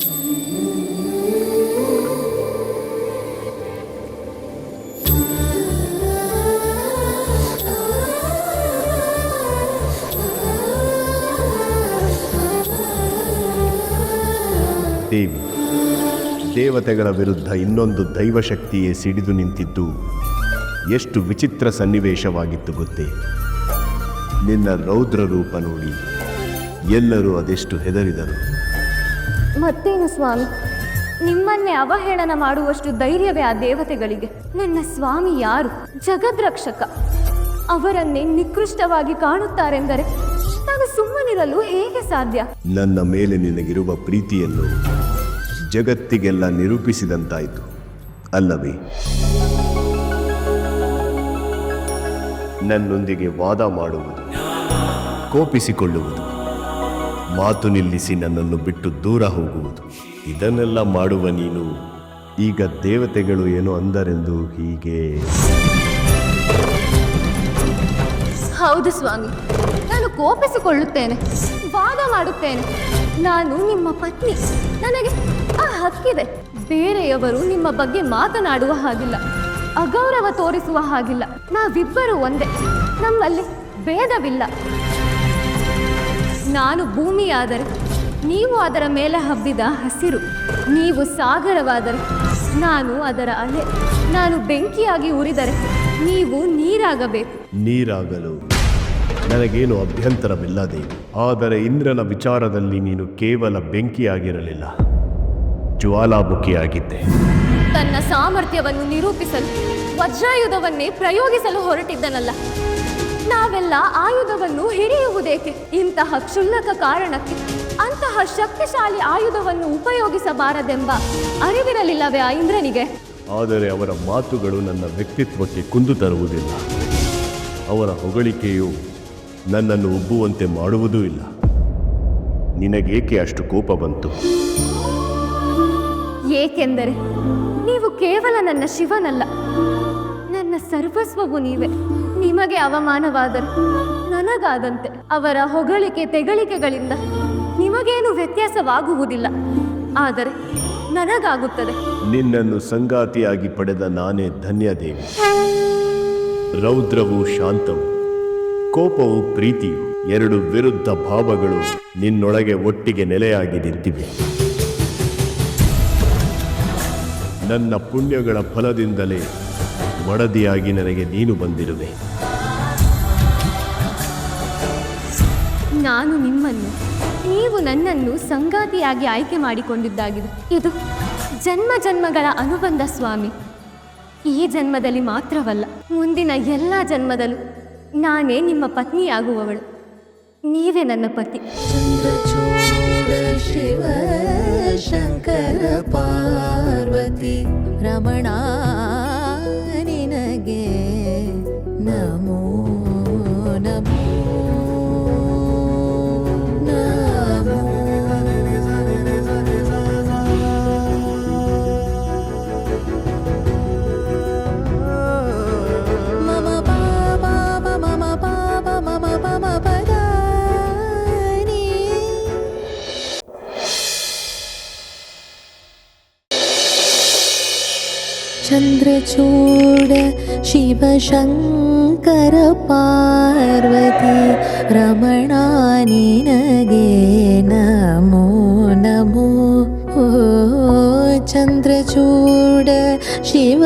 ದೇವಿ, ದೇವತೆಗಳ ವಿರುದ್ಧ ಇನ್ನೊಂದು ದೈವಶಕ್ತಿಯೇ ಸಿಡಿದು ನಿಂತಿದ್ದು ಎಷ್ಟು ವಿಚಿತ್ರ ಸನ್ನಿವೇಶವಾಗಿತ್ತು ಗೊತ್ತೇ? ನಿನ್ನ ರೌದ್ರ ರೂಪ ನೋಡಿ ಎಲ್ಲರೂ ಅದೆಷ್ಟು ಹೆದರಿದರು. ಮತ್ತೇನು ಸ್ವಾಮಿ? ನಿಮ್ಮನ್ನೇ ಅವಹೇಳನ ಮಾಡುವಷ್ಟು ಧೈರ್ಯವೇ ಆ ದೇವತೆಗಳಿಗೆ. ನನ್ನ ಸ್ವಾಮಿ ಯಾರು? ಜಗದ್ರಕ್ಷಕ. ಅವರನ್ನೇ ನಿಕೃಷ್ಟವಾಗಿ ಕಾಣುತ್ತಾರೆಂದರೆ ನಾನು ಸುಮ್ಮನಿರಲು ಹೇಗೆ ಸಾಧ್ಯ? ನನ್ನ ಮೇಲೆ ನಿನಗಿರುವ ಪ್ರೀತಿಯನ್ನು ಜಗತ್ತಿಗೆಲ್ಲ ನಿರೂಪಿಸಿದಂತಾಯಿತು. ಅಲ್ಲವೇ? ನನ್ನೊಂದಿಗೆ ವಾದ ಮಾಡುವುದು, ಕೋಪಿಸಿಕೊಳ್ಳುವುದು. ಮಾತು ನಿಲ್ಲಿಸಿ ನನ್ನನ್ನು ಬಿಟ್ಟು ದೂರ ಹೋಗುವುದು. ಇದನ್ನೆಲ್ಲ ಮಾಡುವ ನೀನು ಈಗ ದೇವತೆಗಳು ಏನು ಅಂದರೆಂದು ಹೀಗೆ? ಹೌದು ಸ್ವಾಮಿ. ನಾನು ಕೋಪಿಸಿಕೊಳ್ಳುತ್ತೇನೆ, ವಾದ ಮಾಡುತ್ತೇನೆ. ನಾನು ನಿಮ್ಮ ಪತ್ನಿ. ನನಗೆ ಆ ಹಕ್ಕಿದೆ. ಬೇರೆಯವರು ನಿಮ್ಮ ಬಗ್ಗೆ ಮಾತನಾಡುವ ಹಾಗಿಲ್ಲ. ಅಗೌರವ ತೋರಿಸುವ ಹಾಗಿಲ್ಲ. ನಾವಿಬ್ಬರು ಒಂದೇ. ನಮ್ಮಲ್ಲಿ ಭೇದವಿಲ್ಲ. ನಾನು ಭೂಮಿಯಾದರೆ ನೀವು ಅದರ ಮೇಲೆ ಹಬ್ಬಿದ ಹಸಿರು ನೀವು ಸಾಗರವಾದರೆ ನಾನು ಅದರ ಅಲೆ. ನಾನು ಬೆಂಕಿಯಾಗಿ ಉರಿದರೆ ನೀವು ನೀರಾಗಬೇಕು. ನೀರಾಗಲು. ನನಗೇನು ಅಭ್ಯಂತರವಿಲ್ಲ ದೇವಿ ಆದರೆ ಇಂದ್ರನ ವಿಚಾರದಲ್ಲಿ ನೀನು ಕೇವಲ ಬೆಂಕಿಯಾಗಿರಲಿಲ್ಲ. ಜ್ವಾಲಾಮುಖಿಯಾಗಿದ್ದೆ. ತನ್ನ ಸಾಮರ್ಥ್ಯವನ್ನು ನಿರೂಪಿಸಲು ವಜ್ರಾಯುಧವನ್ನೇ ಪ್ರಯೋಗಿಸಲು ಹೊರಟಿದ್ದನಲ್ಲ. ನಾವೆಲ್ಲ ಆಯುಧವನ್ನು ಹಿಡಿಯುವುದೇಕೆ? ಇಂತಹ ಕ್ಷುಲ್ಲಕ ಕಾರಣಕ್ಕೆ ಅಂತಹ ಶಕ್ತಿಶಾಲಿ ಆಯುಧವನ್ನು ಉಪಯೋಗಿಸಬಾರದೆಂಬ ಅರಿವಿರಲಿಲ್ಲವೇ ಆ ಇಂದ್ರನಿಗೆ? ಆದರೆ ಅವರ ಮಾತುಗಳು ನನ್ನ ವ್ಯಕ್ತಿತ್ವಕ್ಕೆ ಕುಂದು ತರುವುದಿಲ್ಲ. ಅವರ ಹೊಗಳಿಕೆಯು ನನ್ನನ್ನು ಉಬ್ಬುವಂತೆ ಮಾಡುವುದೂ ಇಲ್ಲ. ನಿನಗೇಕೆ ಅಷ್ಟು ಕೋಪ ಬಂತು? ಏಕೆಂದರೆ ನೀವು ಕೇವಲ ನನ್ನ ಶಿವನಲ್ಲ ನನ್ನ ಸರ್ವಸ್ವವು ನೀವೇ. ನಿಮಗೆ ಅವಮಾನವಾದರೆ ನನಗಾದಂತೆ ಅವರ ಹೊಗಳಿಕೆ ತೆಗಳಿಕೆಗಳಿಂದ ನಿಮಗೇನು ವ್ಯತ್ಯಾಸವಾಗುವುದಿಲ್ಲ. ಆದರೆ ನನಗಾಗುತ್ತದೆ. ನಿನ್ನನ್ನು ಸಂಗಾತಿಯಾಗಿ ಪಡೆದ ನಾನೇ ಧನ್ಯದೇವಿ. ರೌದ್ರವು ಶಾಂತವು, ಕೋಪವು ಪ್ರೀತಿಯು, ಎರಡು ವಿರುದ್ಧ ಭಾವಗಳು ನಿನ್ನೊಳಗೆ ಒಟ್ಟಿಗೆ ನೆಲೆಯಾಗಿ ನಿಂತಿವೆ ನನ್ನ ಪುಣ್ಯಗಳ ಫಲದಿಂದಲೇ ಮಡದಿಯಾಗಿ ನನಗೆ ನೀನು ಬಂದಿರುವೆ. ನಾನು ನಿಮ್ಮನ್ನು. ನೀವು ನನ್ನನ್ನು ಸಂಗಾತಿಯಾಗಿ ಆಯ್ಕೆ ಮಾಡಿಕೊಂಡಿದ್ದಾಗಿದೆ. ಇದು ಜನ್ಮ ಜನ್ಮಗಳ ಅನುಬಂಧ ಸ್ವಾಮಿ. ಈ ಜನ್ಮದಲ್ಲಿ ಮಾತ್ರವಲ್ಲ, ಮುಂದಿನ ಎಲ್ಲ ಜನ್ಮದಲ್ಲೂ ನಾನೇ ನಿಮ್ಮ ಪತ್ನಿಯಾಗುವವಳು. ನೀವೇ ನನ್ನ ಪತಿ. ಶಿವ ಶಂಕರ ಪಾರ್ವತಿ ರಮಣ, ನಿನಗೆ ನಮೋ ನಮೋ. ಚಂದ್ರಚೂಡ, ಶಿವಶಂಕರ, ಪಾರ್ವತಿ, ರಮಣ, ನಿನಗೆ ನಮೋ ನಮೋ. ಓ, ಚಂದ್ರಚೂಡ ಶಿವ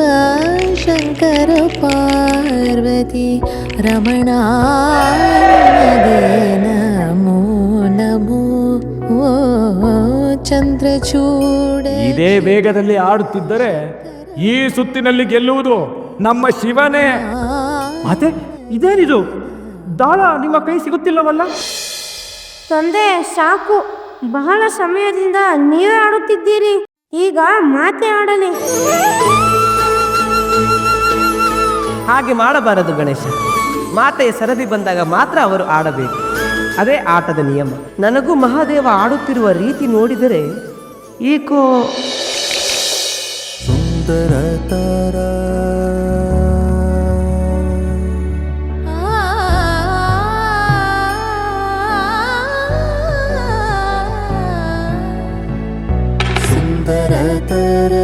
ಶಂಕರ ಪಾರ್ವತಿ, ರಮಣ, ನಿನಗೆ ನಮೋ ನಮೋ. ಓ, ಚಂದ್ರಚೂಡ. ಇದೇ ವೇಗದಲ್ಲಿ ಆಡುತ್ತಿದ್ದರೆ ಈ ಸುತ್ತಿನಲ್ಲಿ ಗೆಲ್ಲುವುದು ನಮ್ಮ ಶಿವನೇ. ಮತ್ತೆ ಇದೇನಿದು? ದಾಳ ನಿಮ್ಮ ಕೈ ಸಿಗುತ್ತಿಲ್ಲವಲ್ಲ? ತಂದೆ ಸಾಕು. ಬಹಳ ಸಮಯದಿಂದ ನೀವೇ ಆಡುತ್ತಿದ್ದೀರಿ ಈಗ ಮಾತೆ ಆಡಲಿ. ಹಾಗೆ ಮಾಡಬಾರದು ಗಣೇಶ. ಮಾತೆಯ ಸರದಿ ಬಂದಾಗ ಮಾತ್ರ ಅವರು ಆಡಬೇಕು. ಅದೇ ಆಟದ ನಿಯಮ. ನನಗೂ ಮಹಾದೇವ ಆಡುತ್ತಿರುವ ರೀತಿ ನೋಡಿದರೆ ಸುಂದರ ತಾರ ಸುಂದರ ತರ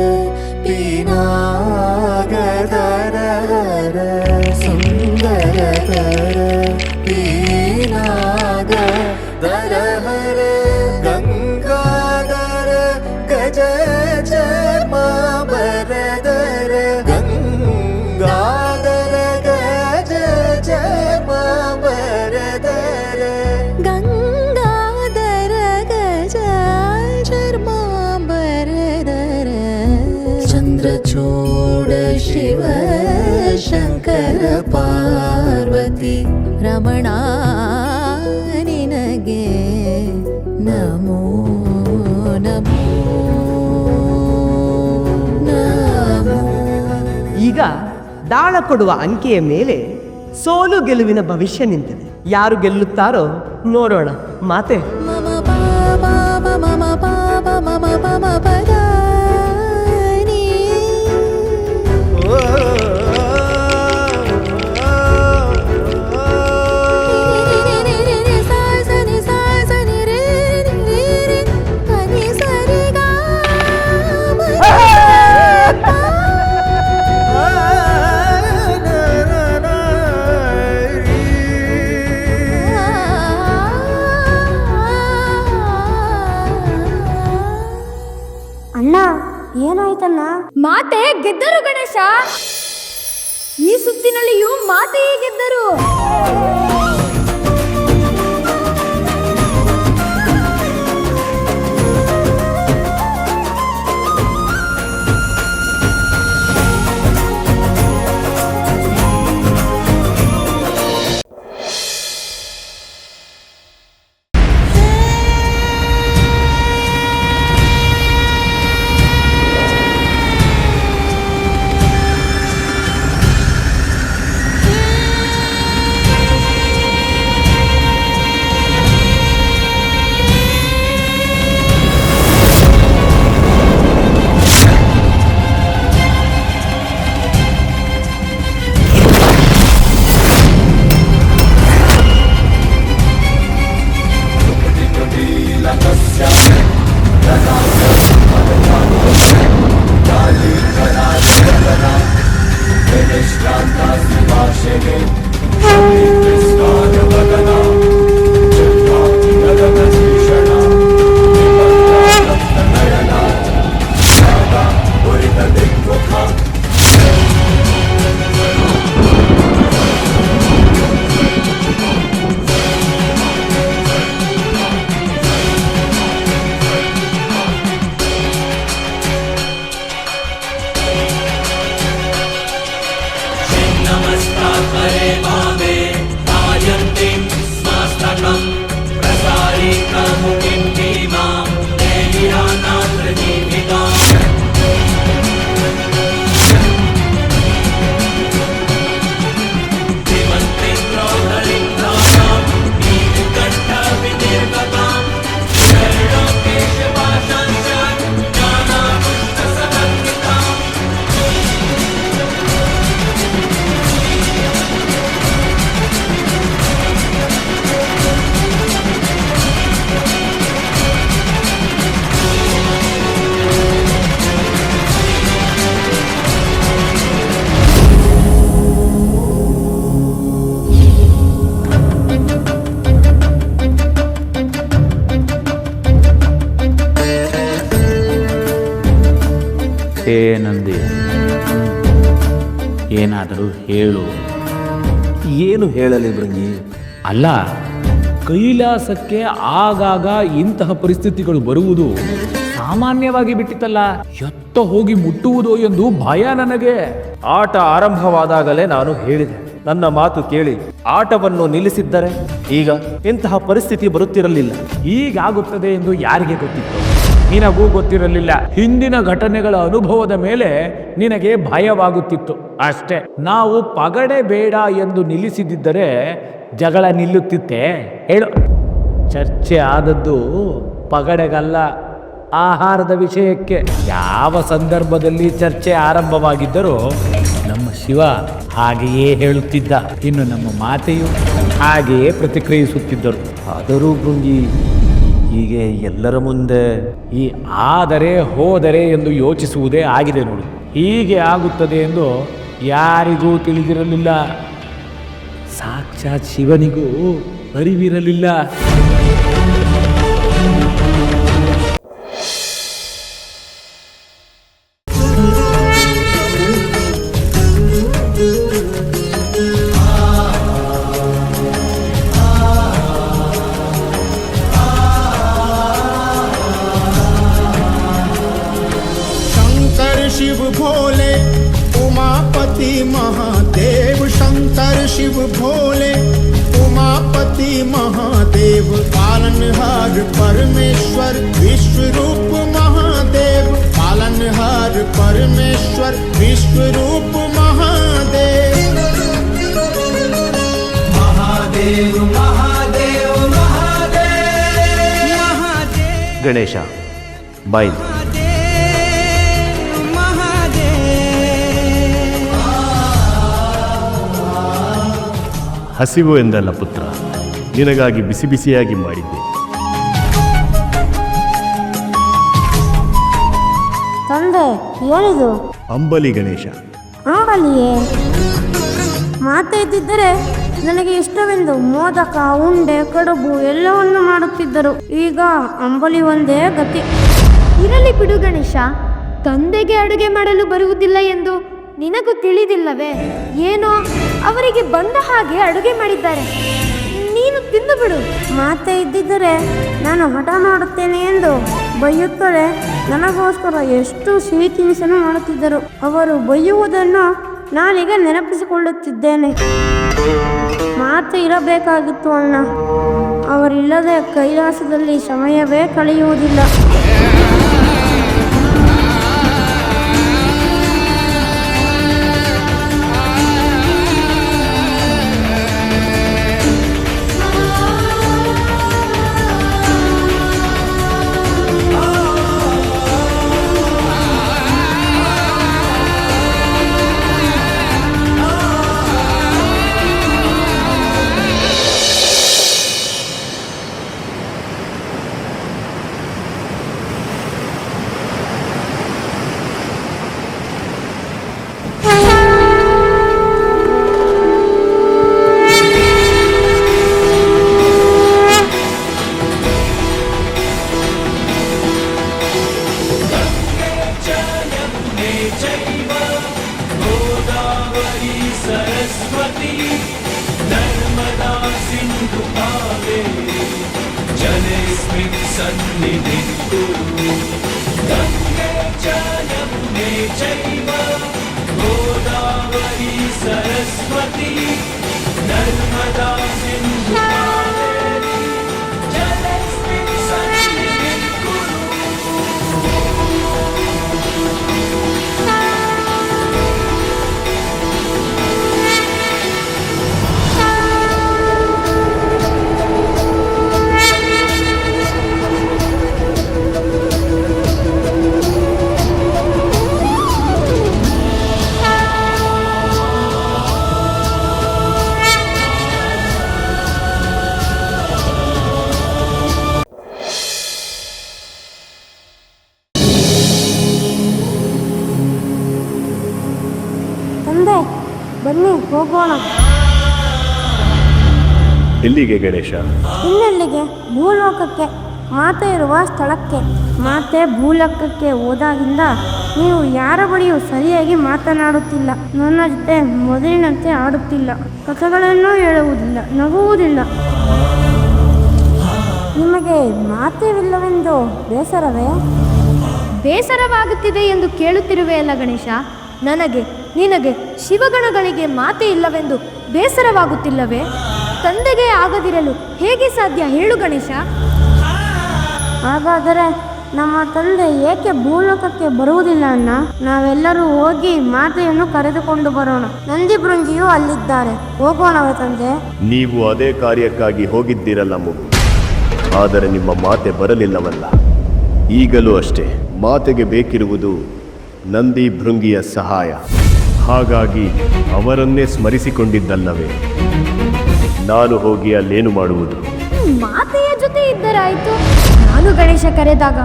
ರಮಣ, ನಿನಗೆ ನಮೋ ಈಗ ದಾಳ ಕೊಡುವ ಅಂಕೆಯ ಮೇಲೆ ಸೋಲು ಗೆಲುವಿನ ಭವಿಷ್ಯ ನಿಂತಿದೆ. ಯಾರು ಗೆಲ್ಲುತ್ತಾರೋ ನೋಡೋಣ. ಮಾತೆ. ಏನಂದೆ ಏನಾದರೂ ಹೇಳು. ಏನು ಹೇಳಲಿ ಬೃಂಗಿ ಅಲ್ಲ ಕೈಲಾಸಕ್ಕೆ ಆಗಾಗ ಇಂತಹ ಪರಿಸ್ಥಿತಿಗಳು ಬರುವುದು ಸಾಮಾನ್ಯವಾಗಿ ಬಿಟ್ಟಿತ್ತಲ್ಲ. ಎತ್ತ ಹೋಗಿ ಮುಟ್ಟುವುದೋ ಎಂದು ಭಯ ನನಗೆ. ಆಟ ಆರಂಭವಾದಾಗಲೇ ನಾನು ಹೇಳಿದೆ. ನನ್ನ ಮಾತು ಕೇಳಿ ಆಟವನ್ನು ನಿಲ್ಲಿಸಿದ್ದರೆ ಈಗ ಇಂತಹ ಪರಿಸ್ಥಿತಿ ಬರುತ್ತಿರಲಿಲ್ಲ. ಈಗಾಗುತ್ತದೆ ಎಂದು ಯಾರಿಗೆ ಗೊತ್ತಿತ್ತು? ನಿನಗೂ ಗೊತ್ತಿರಲಿಲ್ಲ. ಹಿಂದಿನ ಘಟನೆಗಳ ಅನುಭವದ ಮೇಲೆ ನಿನಗೆ ಭಯವಾಗುತ್ತಿತ್ತು. ಅಷ್ಟೇ, ನಾವು ಪಗಡೆ ಬೇಡ ಎಂದು ನಿಲ್ಲಿಸಿದ್ದರೆ ಜಗಳ ನಿಲ್ಲುತ್ತಿತ್ತೆ? ಹೇಳು. ಚರ್ಚೆ ಆದದ್ದು ಪಗಡೆಗಲ್ಲ, ಆಹಾರದ ವಿಷಯಕ್ಕೆ. ಯಾವ ಸಂದರ್ಭದಲ್ಲಿ ಚರ್ಚೆ ಆರಂಭವಾಗಿದ್ದರೂ ನಮ್ಮ ಶಿವ ಹಾಗೆಯೇ ಹೇಳುತ್ತಿದ್ದ. ಇನ್ನು ನಮ್ಮ ಮಾತೆಯು ಹಾಗೆಯೇ ಪ್ರತಿಕ್ರಿಯಿಸುತ್ತಿದ್ದರು. ಆದರೂ ಭೃಂಗಿ ಹೀಗೆ ಎಲ್ಲರ ಮುಂದೆ ಈ ಆದರೆ ಹೋದರೆ ಎಂದು ಯೋಚಿಸುವುದೇ ಆಗಿದೆ ನೋಡಿ. ಹೀಗೆ ಆಗುತ್ತದೆ ಎಂದು ಯಾರಿಗೂ ತಿಳಿದಿರಲಿಲ್ಲ. ಸಾಕ್ಷಾತ್ ಶಿವನಿಗೂ ಅರಿವಿರಲಿಲ್ಲ. पालनहार परमेश्वर विश्व रूप महादेव पालनहार परमेश्वर विश्व रूप महादेव ಗಣೇಶ ಬಾಯ್ ಹಸಿವು ಎಂದಲ್ಲ ಪುತ್ರ ನಿನಗಾಗಿ ಬಿಸಿ ಬಿಸಿಯಾಗಿ ಮಾಡಿದ್ದೆ ಏನಿದು ಅಂಬಲಿ ಗಣೇಶ. ಅಂಬಲಿಯೇ? ಮಾತೇ ಇದ್ದಿದ್ದರೆ ನನಗೆ ಇಷ್ಟವೆಂದು ಮೋದಕ ಉಂಡೆ ಕಡುಬು ಎಲ್ಲವನ್ನು ಮಾಡುತ್ತಿದ್ದರು. ಈಗ ಅಂಬಲಿ ಒಂದೇ ಗತಿ. ಇರಲಿ ಬಿಡು ಗಣೇಶ ತಂದೆಗೆ ಅಡುಗೆ ಮಾಡಲು ಬರುವುದಿಲ್ಲ ಎಂದು ನಿನಗೂ ತಿಳಿದಿಲ್ಲವೇ? ಏನೋ ಅವರಿಗೆ ಬಂದ ಹಾಗೆ ಅಡುಗೆ ಮಾಡಿದ್ದಾರೆ. ತಿಂದು ಬಿಡು. ಮಾತೆ ಇದ್ದಿದ್ದರೆ ನಾನು ಹಠ ಮಾಡುತ್ತೇನೆ ಎಂದು ಬೈಯುತ್ತಲೇ ನನಗೋಸ್ಕರ ಎಷ್ಟು ಸಿಹಿ ತಿನಿಸನ್ನು ಮಾಡುತ್ತಿದ್ದರು. ಅವರು ಬೈಯುವುದನ್ನು ನಾನೀಗ ನೆನಪಿಸಿಕೊಳ್ಳುತ್ತಿದ್ದೇನೆ. ಮಾತು ಇರಬೇಕಾಗಿತ್ತು ಅಣ್ಣ. ಅವರಿಲ್ಲದೆ ಕೈಲಾಸದಲ್ಲಿ ಸಮಯವೇ ಕಳೆಯುವುದಿಲ್ಲ. ಬನ್ನಿ ಹೋಗೋಣ. ಎಲ್ಲಿಗೆ ಗಣೇಶ? ಇನ್ನೆಲ್ಲಿಗೆ? ಭೂಲೋಕಕ್ಕೆ. ಮಾತೆ ಇರುವ ಸ್ಥಳಕ್ಕೆ. ಮಾತೆ ಭೂಲೋಕಕ್ಕೆ ಹೋದಾಗಿಂದ ನೀವು ಯಾರ ಬಳಿಯೂ ಸರಿಯಾಗಿ ಮಾತನಾಡುತ್ತಿಲ್ಲ. ನನ್ನ ಜೊತೆ ಮೊದಲಿನಂತೆ ಆಡುತ್ತಿಲ್ಲ. ಕಥೆಗಳನ್ನು ಹೇಳುವುದಿಲ್ಲ ನಗುವುದಿಲ್ಲ. ನಿಮಗೆ ಮಾತೇವಿಲ್ಲವೆಂದು ಬೇಸರವೇ? ಬೇಸರವಾಗುತ್ತಿದೆ ಎಂದು ಕೇಳುತ್ತಿರುವೆಯಲ್ಲ ಗಣೇಶ. ನನಗೆ ನಿನಗೆ ಶಿವಗಣಗಳಿಗೆ ಮಾತೆ ಇಲ್ಲವೆಂದು ಬೇಸರವಾಗುತ್ತಿಲ್ಲವೇ? ತಂದೆಗೆ ಆಗದಿರಲು ಹೇಗೆ ಸಾಧ್ಯ ಹೇಳು ಗಣೇಶ. ಹಾಗಾದರೆ ನಮ್ಮ ತಂದೆ ಏಕೆ ಭೂಲೋಕಕ್ಕೆ ಬರುವುದಿಲ್ಲ ಅಣ್ಣ? ನಾವೆಲ್ಲರೂ ಹೋಗಿ ಮಾತೆಯನ್ನು ಕರೆದುಕೊಂಡು ಬರೋಣ. ನಂದಿ ಬೃಂಜಿಯು ಅಲ್ಲಿದ್ದಾರೆ. ಹೋಗೋಣವ ತಂದೆ. ನೀವು ಅದೇ ಕಾರ್ಯಕ್ಕಾಗಿ ಹೋಗಿದ್ದೀರಲ್ಲ ಮಗು. ಆದರೆ ನಿಮ್ಮ ಮಾತೆ ಬರಲಿಲ್ಲವಲ್ಲ. ಈಗಲೂ ಅಷ್ಟೇ. ಮಾತೆಗೆ ಬೇಕಿರುವುದು ನಂದಿ ಭೃಂಗಿಯ ಸಹಾಯ. ಹಾಗಾಗಿ ಅವರನ್ನೇ ಸ್ಮರಿಸಿಕೊಂಡಿದ್ದಲ್ಲವೇ? ನಾನು ಹೋಗಿ ಅಲ್ಲೇನು ಮಾಡುವುದು? ಮಾತೆಯ ಜೊತೆ ಇದ್ದರಾಯ್ತು. ನಾನು ಗಣೇಶ ಕರೆದಾಗ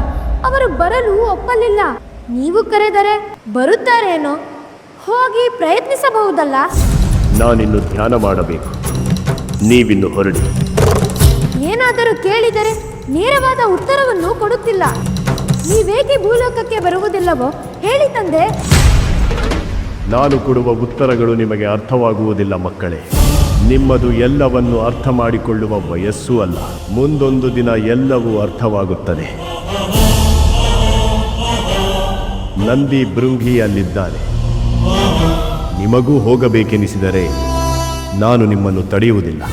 ಅವರು ಬರಲು ಒಪ್ಪಲಿಲ್ಲ. ನೀವು ಕರೆದರೆ ಬರುತ್ತಾರೇನೋ? ಹೋಗಿ ಪ್ರಯತ್ನಿಸಬಹುದಲ್ಲ? ನಾನಿನ್ನು ಧ್ಯಾನ ಮಾಡಬೇಕು. ನೀವಿನ್ನು ಹೊರಡಿ. ಏನಾದರೂ ಕೇಳಿದರೆ ನೇರವಾದ ಉತ್ತರವನ್ನು ಕೊಡುತ್ತಿಲ್ಲ. ನೀವೇಕೆ ಭೂಲೋಕಕ್ಕೆ ಬರುವುದಿಲ್ಲವೋ? ಹೇಳಿ ತಂದೆ. ನಾನು ಕೊಡುವ ಉತ್ತರಗಳು ನಿಮಗೆ ಅರ್ಥವಾಗುವುದಿಲ್ಲ ಮಕ್ಕಳೇ. ನಿಮ್ಮದು ಎಲ್ಲವನ್ನು ಅರ್ಥ ಮಾಡಿಕೊಳ್ಳುವ ವಯಸ್ಸೂ ಅಲ್ಲ. ಮುಂದೊಂದು ದಿನ ಎಲ್ಲವೂ ಅರ್ಥವಾಗುತ್ತದೆ. ನಂದಿ ಭೃಂಗಿ ಅಲ್ಲಿದ್ದಾನೆ ನಿಮಗೂ ಹೋಗಬೇಕೆನಿಸಿದರೆ ನಾನು ನಿಮ್ಮನ್ನು ತಡೆಯುವುದಿಲ್ಲ.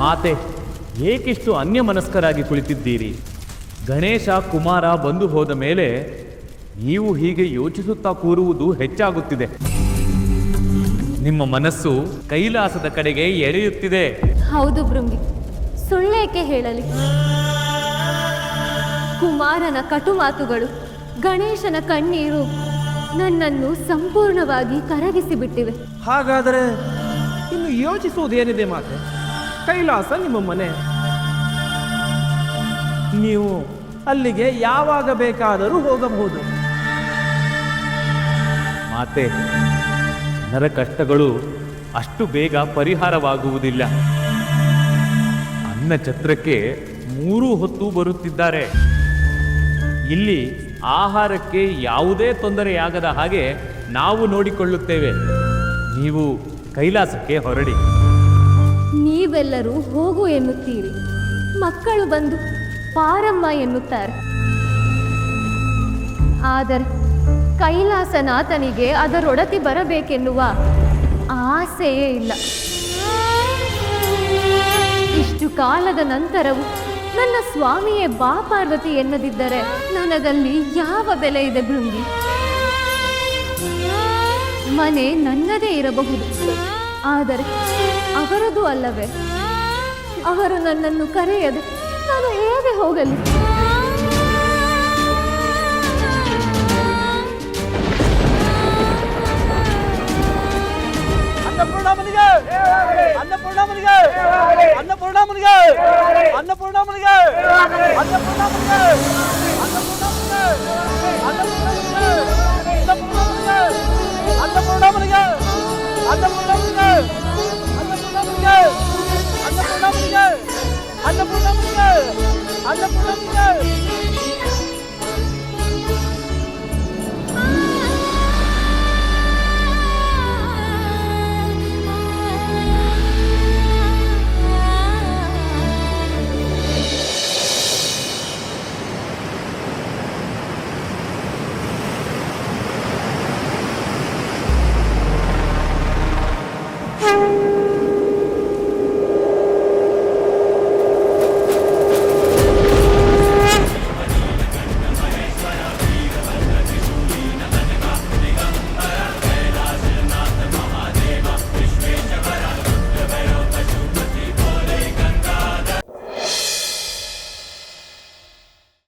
ಮಾತೆ ಏಕಿಷ್ಟು ಅನ್ಯಮನಸ್ಕರಾಗಿ ಕುಳಿತಿದ್ದೀರಿ. ಗಣೇಶ ಕುಮಾರ ಬಂದು ಹೋದ ಮೇಲೆ ನೀವು ಹೀಗೆ ಯೋಚಿಸುತ್ತಾ ಕೂರುವುದು ಹೆಚ್ಚಾಗುತ್ತಿದೆ. ನಿಮ್ಮ ಮನಸ್ಸು ಕೈಲಾಸದ ಕಡೆಗೆ ಎಳೆಯುತ್ತಿದೆ. ಹೌದು ಭೃಂಗಿ ಸುಳ್ಳೇಕೆ ಹೇಳಲಿ? ಕುಮಾರನ ಕಟು ಮಾತುಗಳು ಗಣೇಶನ ಕಣ್ಣೀರು ನನ್ನನ್ನು ಸಂಪೂರ್ಣವಾಗಿ ಕರಗಿಸಿ ಬಿಟ್ಟಿವೆ ಹಾಗಾದರೆ ಇನ್ನು ಯೋಚಿಸುವುದೇನಿದೆ ಮಾತೆ? ಕೈಲಾಸ ನಿಮ್ಮ ಮನೆ. ನೀವು ಅಲ್ಲಿಗೆ ಯಾವಾಗ ಬೇಕಾದರೂ ಹೋಗಬಹುದು. ಮಾತೆ ಜನರ ಕಷ್ಟಗಳು ಅಷ್ಟು ಬೇಗ ಪರಿಹಾರವಾಗುವುದಿಲ್ಲ. ಅನ್ನ ಛತ್ರಕ್ಕೆ ಮೂರು ಹೊತ್ತು ಬರುತ್ತಿದ್ದಾರೆ. ಇಲ್ಲಿ ಆಹಾರಕ್ಕೆ ಯಾವುದೇ ತೊಂದರೆಯಾಗದ ಹಾಗೆ ನಾವು ನೋಡಿಕೊಳ್ಳುತ್ತೇವೆ. ನೀವು ಕೈಲಾಸಕ್ಕೆ ಹೊರಡಿ. ನೀವೆಲ್ಲರೂ ಹೋಗು ಎನ್ನುತ್ತೀರಿ. ಮಕ್ಕಳು ಬಂದು ಪಾರಮ್ಮ ಎನ್ನುತ್ತಾರೆ. ಆದರೆ ಕೈಲಾಸನಾಥನಿಗೆ ಅದರೊಡತಿ ಬರಬೇಕೆನ್ನುವ ಆಸೆಯೇ ಇಲ್ಲ. ಇಷ್ಟು ಕಾಲದ ನಂತರವೂ ನನ್ನ ಸ್ವಾಮಿಯೇ ಬಾ ಪಾರ್ವತಿ ಎನ್ನದಿದ್ದರೆ ನನಗಲ್ಲಿ ಯಾವ ಬೆಲೆ ಇದೆ ಭೃಂಗಿ? ಮನೆ ನನ್ನದೇ ಇರಬಹುದು. ಆದರೆ ಅವರದು ಅಲ್ಲವೇ? ಅವರು ನನ್ನನ್ನು ಕರೆಯದೆ ನಾನು ಹೇಗೆ ಹೋಗಲಿ? அன்னபூர்ணாமணிகள் அன்னபூர்ணாமணிகள் அன்னபூர்ணாமணிகள் அன்னபூர்ணாமணிகள் அன்னபூர்ணாமணிகள் அன்னபூர்ணாமணிகள் அன்னபூர்ணாமணிகள் அன்னபூர்ணாமணிகள் அன்னபூர்ணாமணிகள் அன்னபூர்ணாமணிகள் அன்னபூர்ணாமணிகள்